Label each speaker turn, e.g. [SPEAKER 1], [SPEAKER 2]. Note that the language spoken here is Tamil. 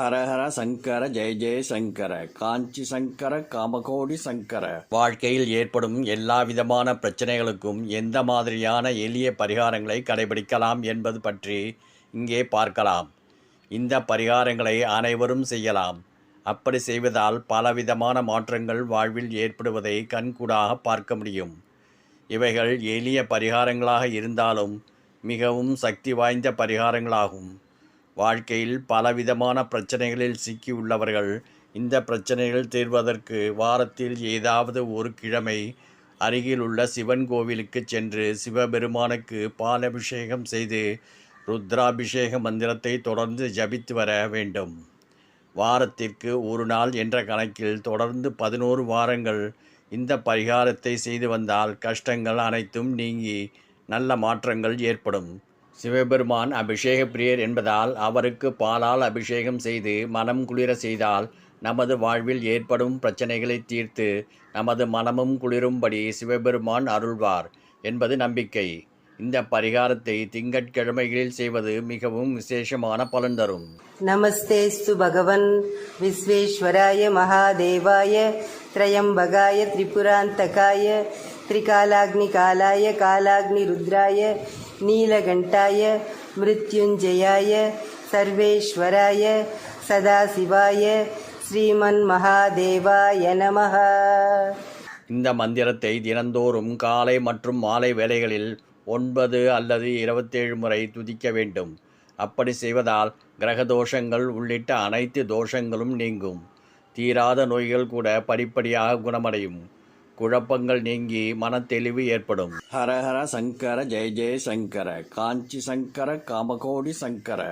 [SPEAKER 1] ஹரஹர சங்கர ஜெய ஜெய சங்கர காஞ்சி சங்கர காமகோடி சங்கர. வாழ்க்கையில் ஏற்படும் எல்லா விதமான பிரச்சனைகளுக்கும் எந்த மாதிரியான எளிய பரிகாரங்களை கடைபிடிக்கலாம் என்பது பற்றி இங்கே பார்க்கலாம். இந்த பரிகாரங்களை அனைவரும் செய்யலாம். அப்படி செய்வதால் பலவிதமான மாற்றங்கள் வாழ்வில் ஏற்படுவதை கண்கூடாக பார்க்க முடியும். இவைகள் எளிய பரிகாரங்களாக இருந்தாலும் மிகவும் சக்தி வாய்ந்த பரிகாரங்களாகும். வாழ்க்கையில் பலவிதமான பிரச்சனைகளில் சிக்கியுள்ளவர்கள் இந்த பிரச்சனைகள் தீர்வதற்கு வாரத்தில் ஏதாவது ஒரு கிழமை அருகில் உள்ள சிவன் கோவிலுக்கு சென்று சிவபெருமானுக்கு பாலபிஷேகம் செய்து ருத்ராபிஷேக மந்திரத்தை தொடர்ந்து ஜபித்து வர வேண்டும். வாரத்திற்கு ஒரு நாள் என்ற கணக்கில் தொடர்ந்து பதினோரு வாரங்கள் இந்த பரிகாரத்தை செய்து வந்தால் கஷ்டங்கள் அனைத்தும் நீங்கி நல்ல மாற்றங்கள் ஏற்படும். சிவபெருமான் அபிஷேக பிரியர் என்பதால் அவருக்கு பாலால் அபிஷேகம் செய்து மனம் குளிர செய்தால் நமது வாழ்வில் ஏற்படும் பிரச்சனைகளை தீர்த்து நமது மனமும் குளிரும்படி சிவபெருமான் அருள்வார் என்பது நம்பிக்கை. இந்த பரிகாரத்தை திங்கட்கிழமைகளில் செய்வது மிகவும் விசேஷமான பலன் தரும்.
[SPEAKER 2] நமஸ்தே ஸ்து பகவன் விஸ்வேஸ்வராய மகாதேவாய திரையம்பகாய திரிபுராந்தகாய திரிகாலாக்னி காலாய காலாக்னி ருத்ராய நீலகண்டாய மிருத்யுஞ்சயாய சர்வேஸ்வராய சதாசிவாய ஸ்ரீமன் மகாதேவாய நமக.
[SPEAKER 1] இந்த மந்திரத்தை தினந்தோறும் காலை மற்றும் மாலை வேலைகளில் ஒன்பது அல்லது இருபத்தேழு முறை துதிக்க வேண்டும். அப்படி செய்வதால் கிரக தோஷங்கள் உள்ளிட்ட அனைத்து தோஷங்களும் நீங்கும். தீராத நோய்கள் கூட படிப்படியாக குணமடையும். குழப்பங்கள் நீங்கி மனத்தெளிவு ஏற்படும். ஹரஹர சங்கர ஜெய ஜெய சங்கர காஞ்சி சங்கர காமகோடி சங்கர.